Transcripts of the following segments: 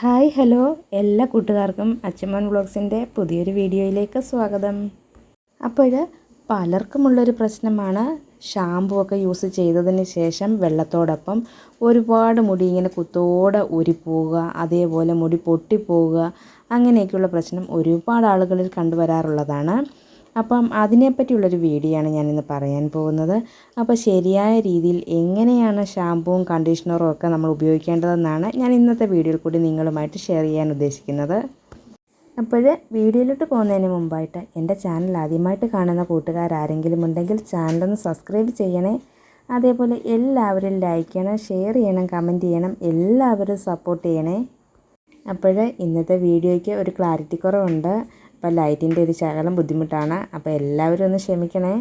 Hi hello. എല്ലാ കൂട്ടുകാർക്കും അച്ഛമ്മൻ വ്ളോഗ്സിന്റെ പുതിയൊരു വീഡിയോയിലേക്ക് സ്വാഗതം. അപ്പോൾ പലർക്കുമുള്ളൊരു പ്രശ്നമാണ് ഷാമ്പു ഒക്കെ യൂസ് ചെയ്തതിന് ശേഷം വെള്ളത്തോടൊപ്പം ഒരുപാട് മുടി ഇങ്ങനെ കുത്തോടെ പോവുക അതേപോലെ മുടി പൊട്ടിപ്പോവുക അങ്ങനെയൊക്കെയുള്ള പ്രശ്നം ഒരുപാട് ആളുകളിൽ കണ്ടുവരാറുള്ളതാണ്. അപ്പം അതിനെപ്പറ്റിയുള്ളൊരു വീഡിയോയാണ് ഞാനിന്ന് പറയാൻ പോകുന്നത്. അപ്പോൾ ശരിയായ രീതിയിൽ എങ്ങനെയാണ് ഷാമ്പുവും കണ്ടീഷണറും ഒക്കെ നമ്മൾ ഉപയോഗിക്കേണ്ടതെന്നാണ് ഞാൻ ഇന്നത്തെ വീഡിയോയിൽ കൂടി നിങ്ങളുമായിട്ട് ഷെയർ ചെയ്യാൻ ഉദ്ദേശിക്കുന്നത്. അപ്പോൾ വീഡിയോയിലോട്ട് പോകുന്നതിന് മുമ്പായിട്ട് എന്റെ ചാനൽ ആദ്യമായിട്ട് കാണുന്ന കൂട്ടുകാരാരെങ്കിലും ഉണ്ടെങ്കിൽ ചാനലൊന്ന് സബ്സ്ക്രൈബ് ചെയ്യണേ. അതേപോലെ എല്ലാവരും ലൈക്ക് ചെയ്യണം ഷെയർ ചെയ്യണം കമന്റ് ചെയ്യണം എല്ലാവരും സപ്പോർട്ട് ചെയ്യണേ. അപ്പോൾ ഇന്നത്തെ വീഡിയോയ്ക്ക് ഒരു ക്ലാരിറ്റി കുറവുണ്ട്. അപ്പോൾ ലൈറ്റിന്റെ ഒരു ശകലം ബുദ്ധിമുട്ടാണ്. അപ്പോൾ എല്ലാവരും ഒന്ന് ക്ഷമിക്കണേ.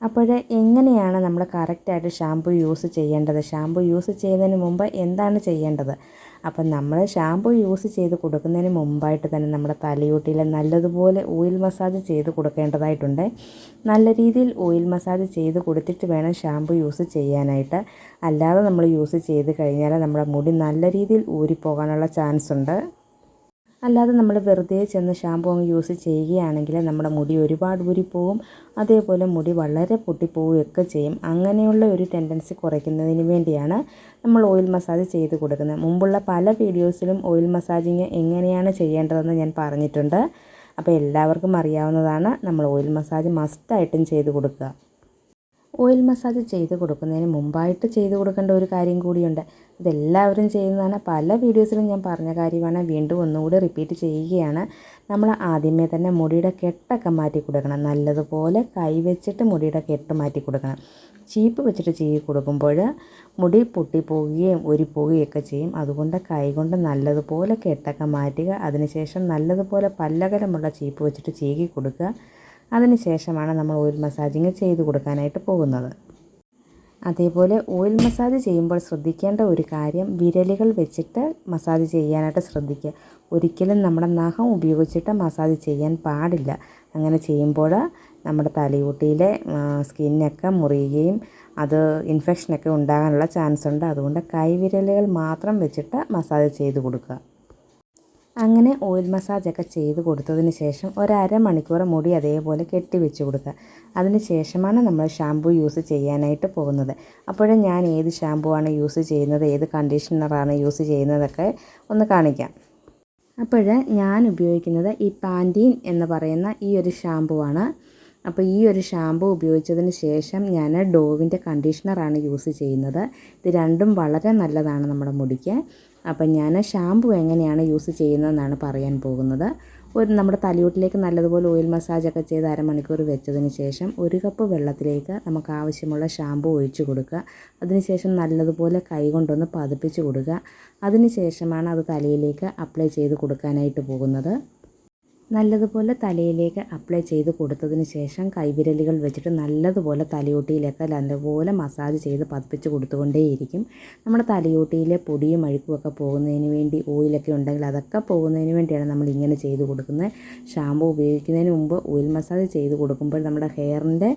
അപ്പോൾ എങ്ങനെയാണ് നമ്മൾ കറക്റ്റായിട്ട് ഷാമ്പു യൂസ് ചെയ്യേണ്ടത്? ഷാമ്പു യൂസ് ചെയ്യുന്നതിന് മുമ്പ് എന്താണ് ചെയ്യേണ്ടത്? അപ്പം നമ്മൾ ഷാമ്പു യൂസ് ചെയ്ത് കൊടുക്കുന്നതിന് മുമ്പായിട്ട് തന്നെ നമ്മുടെ തലയോട്ടിയിൽ നല്ലതുപോലെ ഓയിൽ മസാജ് ചെയ്ത് കൊടുക്കേണ്ടതായിട്ടുണ്ട്. നല്ല രീതിയിൽ ഓയിൽ മസാജ് ചെയ്ത് കൊടുത്തിട്ട് വേണം ഷാമ്പു യൂസ് ചെയ്യാനായിട്ട്. അല്ലാതെ നമ്മൾ യൂസ് ചെയ്ത് കഴിഞ്ഞാൽ നമ്മുടെ മുടി നല്ല രീതിയിൽ ഊരിപ്പോകാനുള്ള ചാൻസ് ഉണ്ട് അല്ലാതെ നമ്മൾ വെറുതെ ചെന്ന് ഷാമ്പൂ അങ്ങ് യൂസ് ചെയ്യുകയാണെങ്കിൽ നമ്മുടെ മുടി ഒരുപാട് ഊരിപ്പോവും. അതേപോലെ മുടി വളരെ പൊട്ടിപ്പോവുകയൊക്കെ ചെയ്യും. അങ്ങനെയുള്ള ഒരു ടെൻഡൻസി കുറയ്ക്കുന്നതിന് വേണ്ടിയാണ് നമ്മൾ ഓയിൽ മസാജ് ചെയ്ത് കൊടുക്കുന്നത്. മുമ്പുള്ള പല വീഡിയോസിലും ഓയിൽ മസാജിങ് എങ്ങനെയാണ് ചെയ്യേണ്ടതെന്ന് ഞാൻ പറഞ്ഞിട്ടുണ്ട്. അപ്പോൾ എല്ലാവർക്കും അറിയാവുന്നതാണ് നമ്മൾ ഓയിൽ മസാജ് മസ്റ്റായിട്ടും ചെയ്ത് കൊടുക്കുക. ഓയിൽ മസാജ് ചെയ്ത് കൊടുക്കുന്നതിന് മുമ്പായിട്ട് ചെയ്ത് കൊടുക്കേണ്ട ഒരു കാര്യം കൂടിയുണ്ട്. ഇതെല്ലാവരും ചെയ്യുന്നതാണ്. പല വീഡിയോസിലും ഞാൻ പറഞ്ഞ കാര്യമാണ്. വീണ്ടും ഒന്നുകൂടി റിപ്പീറ്റ് ചെയ്യുകയാണ്. നമ്മൾ ആദ്യമേ തന്നെ മുടിയുടെ കെട്ടൊക്കെ മാറ്റി കൊടുക്കണം. നല്ലതുപോലെ കൈവച്ചിട്ട് മുടിയുടെ കെട്ട് മാറ്റി കൊടുക്കണം. ചീപ്പ് വെച്ചിട്ട് ചെയ്ത് കൊടുക്കുമ്പോൾ മുടി പൊട്ടിപ്പോവുകയും പോവുകയൊക്കെ ചെയ്യും. അതുകൊണ്ട് കൈകൊണ്ട് നല്ലതുപോലെ കെട്ടൊക്കെ മാറ്റുക. അതിനുശേഷം നല്ലതുപോലെ പല്ലകലമുള്ള ചീപ്പ് വെച്ചിട്ട് ചീകി കൊടുക്കുക. അതിനുശേഷമാണ് നമ്മൾ ഒരു മസാജിങ് ചെയ്ത് കൊടുക്കാനായിട്ട് പോകുന്നത്. അതേപോലെ ഓയിൽ മസാജ് ചെയ്യുമ്പോൾ ശ്രദ്ധിക്കേണ്ട ഒരു കാര്യം വിരലുകൾ വെച്ചിട്ട് മസാജ് ചെയ്യാനായിട്ട് ശ്രദ്ധിക്കുക. ഒരിക്കലും നമ്മുടെ നഖം ഉപയോഗിച്ചിട്ട് മസാജ് ചെയ്യാൻ പാടില്ല. അങ്ങനെ ചെയ്യുമ്പോൾ നമ്മുടെ തലയൂട്ടിയിലെ സ്കിന്നൊക്കെ മുറിയുകയും അത് ഇൻഫെക്ഷനൊക്കെ ഉണ്ടാകാനുള്ള ചാൻസ് ഉണ്ട് അതുകൊണ്ട് കൈവിരലുകൾ മാത്രം വെച്ചിട്ട് മസാജ് ചെയ്ത് കൊടുക്കുക. അങ്ങനെ ഓയിൽ മസാജൊക്കെ ചെയ്ത് കൊടുത്തതിന് ശേഷം ഒരര മണിക്കൂർ മുടി അതേപോലെ കെട്ടിവെച്ച് കൊടുക്കുക. അതിന് ശേഷമാണ് നമ്മൾ ഷാമ്പു യൂസ് ചെയ്യാനായിട്ട് പോകുന്നത്. അപ്പോഴും ഞാൻ ഏത് ഷാമ്പു ആണ് യൂസ് ചെയ്യുന്നത് ഏത് കണ്ടീഷണറാണ് യൂസ് ചെയ്യുന്നതൊക്കെ ഒന്ന് കാണിക്കാം. അപ്പോൾ ഞാൻ ഉപയോഗിക്കുന്നത് ഈ പാന്റീൻ എന്ന് പറയുന്ന ഈ ഒരു ഷാമ്പു ആണ്. അപ്പോൾ ഈ ഒരു ഷാമ്പു ഉപയോഗിച്ചതിന് ശേഷം ഞാൻ ഡോവിന്റെ കണ്ടീഷണറാണ് യൂസ് ചെയ്യുന്നത്. ഇത് രണ്ടും വളരെ നല്ലതാണ് നമ്മുടെ മുടിക്ക്. അപ്പം ഞാൻ ഷാമ്പു എങ്ങനെയാണ് യൂസ് ചെയ്യുന്നതെന്നാണ് പറയാൻ പോകുന്നത്. ഒരു നമ്മുടെ തലയോട്ടിലേക്ക് നല്ലതുപോലെ ഓയിൽ മസാജൊക്കെ ചെയ്ത് അരമണിക്കൂർ വെച്ചതിന് ശേഷം ഒരു കപ്പ് വെള്ളത്തിലേക്ക് നമുക്ക് ആവശ്യമുള്ള ഷാമ്പു ഒഴിച്ച് കൊടുക്കുക. അതിനുശേഷം നല്ലതുപോലെ കൈ കൊണ്ടൊന്ന് പതിപ്പിച്ച് കൊടുക്കുക. അതിന് ശേഷമാണ് അത് തലയിലേക്ക് അപ്ലൈ ചെയ്ത് കൊടുക്കാനായിട്ട് പോകുന്നത്. നല്ലതുപോലെ തലയിലേക്ക് അപ്ലൈ ചെയ്ത് കൊടുത്തതിന് ശേഷം കൈവിരലുകൾ വെച്ചിട്ട് നല്ലതുപോലെ തലയോട്ടിയിലൊക്കെ നല്ലപോലെ മസാജ് ചെയ്ത് പതിപ്പിച്ച് കൊടുത്തുകൊണ്ടേയിരിക്കും. നമ്മുടെ തലയോട്ടിയിലെ പൊടിയും അഴുക്കും ഒക്കെ പോകുന്നതിന് വേണ്ടി ഓയിലൊക്കെ ഉണ്ടെങ്കിൽ അതൊക്കെ പോകുന്നതിന് വേണ്ടിയാണ് നമ്മൾ ഇങ്ങനെ ചെയ്ത് കൊടുക്കുന്നത്. ഷാമ്പു ഉപയോഗിക്കുന്നതിന് മുമ്പ് ഓയിൽ മസാജ് ചെയ്ത് കൊടുക്കുമ്പോൾ നമ്മുടെ ഹെയറിന്റെ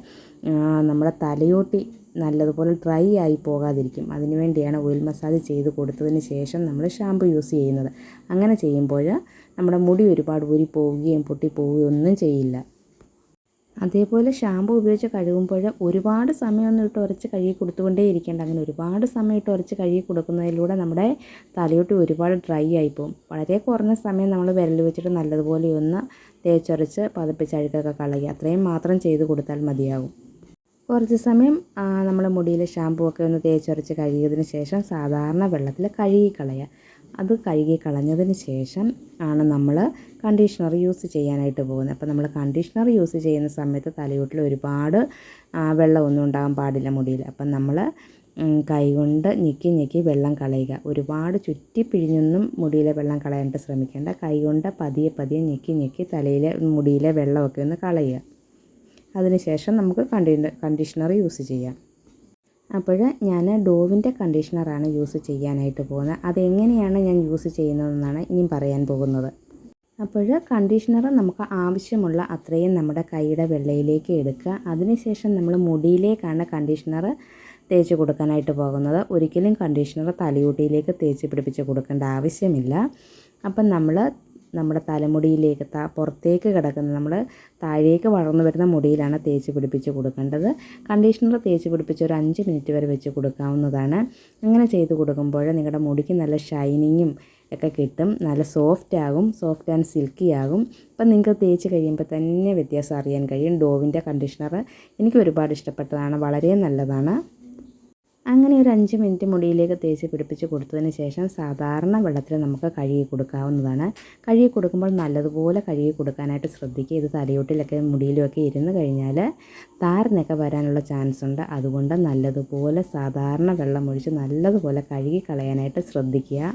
നമ്മുടെ തലയോട്ടി നല്ലതുപോലെ ഡ്രൈ ആയി പോകാതിരിക്കും. അതിനുവേണ്ടിയാണ് ഓയിൽ മസാജ് ചെയ്ത് കൊടുത്തതിന് ശേഷം നമ്മൾ ഷാമ്പു യൂസ് ചെയ്യുന്നത്. അങ്ങനെ ചെയ്യുമ്പോൾ നമ്മുടെ മുടി ഒരുപാട് ഊരി പോവുകയും പൊട്ടിപ്പോവുകയും ഒന്നും ചെയ്യില്ല. അതേപോലെ ഷാമ്പു ഉപയോഗിച്ച് കഴുകുമ്പോൾ ഒരുപാട് സമയമൊന്നും ഇട്ട് ഉരച്ച് കഴുകി കൊടുത്തുകൊണ്ടേ ഇരിക്കേണ്ട. അങ്ങനെ ഒരുപാട് സമയം ഇട്ട് ഉരച്ച് കഴുകി കൊടുക്കുന്നതിലൂടെ നമ്മുടെ തലയോട്ട് ഒരുപാട് ഡ്രൈ ആയിപ്പോവും വളരെ കുറഞ്ഞ സമയം നമ്മൾ വിരൽ വെച്ചിട്ട് നല്ലതുപോലെ ഒന്ന് തേച്ചൊരച്ച് പതപ്പിച്ച് അഴുക്കൊക്കെ കളയുക. അത്രയും മാത്രം ചെയ്ത് കൊടുത്താൽ മതിയാകും കുറച്ച് സമയം നമ്മുടെ മുടിയിലെ ഷാമ്പൂ ഒക്കെ ഒന്ന് തേച്ചൊരച്ച് കഴുകിയതിന് ശേഷം സാധാരണ വെള്ളത്തിൽ കഴുകി കളയുക. അത് കഴുകി കളഞ്ഞതിന് ശേഷം ആണ് നമ്മൾ കണ്ടീഷണർ യൂസ് ചെയ്യാനായിട്ട് പോകുന്നത്. അപ്പോൾ നമ്മൾ കണ്ടീഷണർ യൂസ് ചെയ്യുന്ന സമയത്ത് തലയോട്ടിൽ ഒരുപാട് വെള്ളമൊന്നും ഉണ്ടാകാൻ പാടില്ല മുടിയിൽ. അപ്പം നമ്മൾ കൈകൊണ്ട് ഞെക്കി ഞെക്കി വെള്ളം കളയുക. ഒരുപാട് ചുറ്റി പിഴിഞ്ഞൊന്നും മുടിയിലെ വെള്ളം കളയാനായിട്ട് ശ്രമിക്കേണ്ട. കൈകൊണ്ട് പതിയെ പതിയെ ഞെക്കി ഞെക്കി തലയിലെ മുടിയിലെ വെള്ളമൊക്കെ ഒന്ന് കളയുക. അതിനുശേഷം നമുക്ക് കണ്ടീഷണർ യൂസ് ചെയ്യാം. അപ്പോൾ ഞാൻ ഡോവിന്റെ കണ്ടീഷണറാണ് യൂസ് ചെയ്യാനായിട്ട് പോകുന്നത്. അതെങ്ങനെയാണ് ഞാൻ യൂസ് ചെയ്യുന്നതെന്നാണ് ഇനിയും പറയാൻ പോകുന്നത്. അപ്പോൾ കണ്ടീഷണർ നമുക്ക് ആവശ്യമുള്ള അത്രയും നമ്മുടെ കൈയുടെ വെള്ളയിലേക്ക് എടുക്കുക. അതിനുശേഷം നമ്മൾ മുടിയിലേക്കാണ് കണ്ടീഷണർ തേച്ച് കൊടുക്കാനായിട്ട് പോകുന്നത്. ഒരിക്കലും കണ്ടീഷണർ തലയൂട്ടിയിലേക്ക് തേച്ച് പിടിപ്പിച്ച് കൊടുക്കേണ്ട ആവശ്യമില്ല. അപ്പം നമ്മൾ നമ്മുടെ തലമുടിയിലേക്ക് ത പുറത്തേക്ക് കിടക്കുന്ന നമ്മൾ താഴേക്ക് വളർന്നു വരുന്ന മുടിയിലാണ് തേച്ച് പിടിപ്പിച്ച് കൊടുക്കേണ്ടത്. കണ്ടീഷണർ തേച്ച് പിടിപ്പിച്ച് ഒരു അഞ്ച് മിനിറ്റ് വരെ വെച്ച് കൊടുക്കാവുന്നതാണ്. അങ്ങനെ ചെയ്ത് കൊടുക്കുമ്പോൾ നിങ്ങളുടെ മുടിക്ക് നല്ല ഷൈനിങ്ങും ഒക്കെ കിട്ടും. നല്ല സോഫ്റ്റ് ആകും സോഫ്റ്റ് ആൻഡ് സിൽക്കി ആകും. അപ്പം നിങ്ങൾക്ക് തേച്ച് കഴിയുമ്പോൾ തന്നെ വ്യത്യാസം അറിയാൻ കഴിയും. ഡോവിന്റെ കണ്ടീഷണർ എനിക്ക് ഒരുപാട് ഇഷ്ടപ്പെട്ടതാണ് വളരെ നല്ലതാണ്. അങ്ങനെ ഒരു അഞ്ച് മിനിറ്റ് മുടിയിലേക്ക് തേച്ച് പിടിപ്പിച്ച് കൊടുത്തതിന് ശേഷം സാധാരണ വെള്ളത്തിൽ നമുക്ക് കഴുകി കൊടുക്കാവുന്നതാണ്. കഴുകി കൊടുക്കുമ്പോൾ നല്ലതുപോലെ കഴുകി കൊടുക്കാനായിട്ട് ശ്രദ്ധിക്കുക. ഇത് തലയോട്ടിലൊക്കെ മുടിയിലുമൊക്കെ ഇരുന്ന് കഴിഞ്ഞാൽ താരനൊക്കെ വരാനുള്ള ചാൻസ് ഉണ്ട്. അതുകൊണ്ട് നല്ലതുപോലെ സാധാരണ വെള്ളം ഒഴിച്ച് നല്ലതുപോലെ കഴുകി കളയാനായിട്ട് ശ്രദ്ധിക്കുക.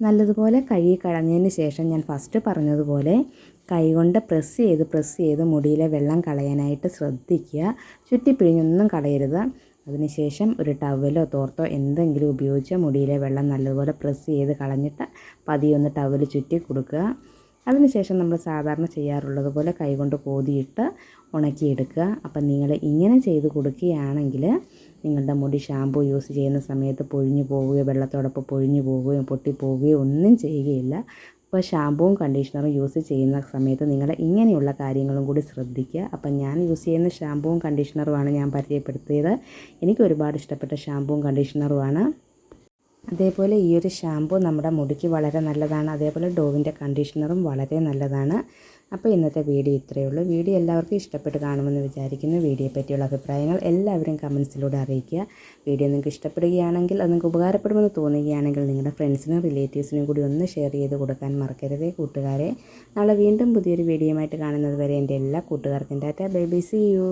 നല്ലതുപോലെ കഴുകി കളഞ്ഞതിന് ശേഷം ഞാൻ ഫസ്റ്റ് പറഞ്ഞതുപോലെ കൈകൊണ്ട് പ്രസ് ചെയ്ത് പ്രസ് ചെയ്ത് മുടിയിലെ വെള്ളം കളയാനായിട്ട് ശ്രദ്ധിക്കുക. ചുറ്റിപ്പിഴിഞ്ഞൊന്നും കളയരുത്. അതിനുശേഷം ഒരു ടവലോ തോർത്തോ എന്തെങ്കിലും ഉപയോഗിച്ച് മുടിയിലെ വെള്ളം നല്ലതുപോലെ പ്രസ് ചെയ്ത് കളഞ്ഞിട്ട് പതിയൊന്ന് ടവൽ ചുറ്റി കൊടുക്കുക. അതിനുശേഷം നമ്മൾ സാധാരണ ചെയ്യാറുള്ളത് പോലെ കൈകൊണ്ട് കോതിയിട്ട് ഉണക്കിയെടുക്കുക. അപ്പം നിങ്ങൾ ഇങ്ങനെ ചെയ്ത് കൊടുക്കുകയാണെങ്കിൽ നിങ്ങളുടെ മുടി ഷാമ്പു യൂസ് ചെയ്യുന്ന സമയത്ത് പൊഴിഞ്ഞു പോവുകയോ വെള്ളത്തോടൊപ്പം പൊഴിഞ്ഞു പോവുകയോ പൊട്ടിപ്പോവുകയോ ഒന്നും ചെയ്യുകയില്ല. അപ്പോൾ ഷാമ്പുവും കണ്ടീഷണറും യൂസ് ചെയ്യുന്ന സമയത്ത് നിങ്ങൾ ഇങ്ങനെയുള്ള കാര്യങ്ങളും കൂടി ശ്രദ്ധിക്കുക. അപ്പം ഞാൻ യൂസ് ചെയ്യുന്ന ഷാമ്പുവും കണ്ടീഷണറുമാണ് ഞാൻ പരിചയപ്പെടുത്തിയത്. എനിക്ക് ഒരുപാട് ഇഷ്ടപ്പെട്ട ഷാമ്പുവും കണ്ടീഷണറുമാണ് അതേപോലെ ഈ ഒരു ഷാമ്പു നമ്മുടെ മുടിക്ക് വളരെ നല്ലതാണ്. അതേപോലെ ഡോവിന്റെ കണ്ടീഷണറും വളരെ നല്ലതാണ്. അപ്പോൾ ഇന്നത്തെ വീഡിയോ ഇത്രയേ ഉള്ളൂ. വീഡിയോ എല്ലാവർക്കും ഇഷ്ടപ്പെട്ട് കാണുമെന്ന് വിചാരിക്കുന്നു. വീഡിയോയെ പറ്റിയുള്ള അഭിപ്രായങ്ങൾ എല്ലാവരും കമൻസിലൂടെ അറിയിക്കുക. വീഡിയോ നിങ്ങൾക്ക് ഇഷ്ടപ്പെടുകയാണെങ്കിൽ അത് നിങ്ങൾക്ക് ഉപകാരപ്പെടുമെന്ന് തോന്നുകയാണെങ്കിൽ നിങ്ങളുടെ ഫ്രണ്ട്സിനും റിലേറ്റീവ്സിനും കൂടി ഒന്ന് ഷെയർ ചെയ്ത് കൊടുക്കാൻ മറക്കരുതേ കൂട്ടുകാരെ. നാളെ വീണ്ടും പുതിയൊരു വീഡിയോയുമായിട്ട് കാണുന്നത് വരെ എന്റെ എല്ലാ കൂട്ടുകാർക്കും tata. Bye bye. See you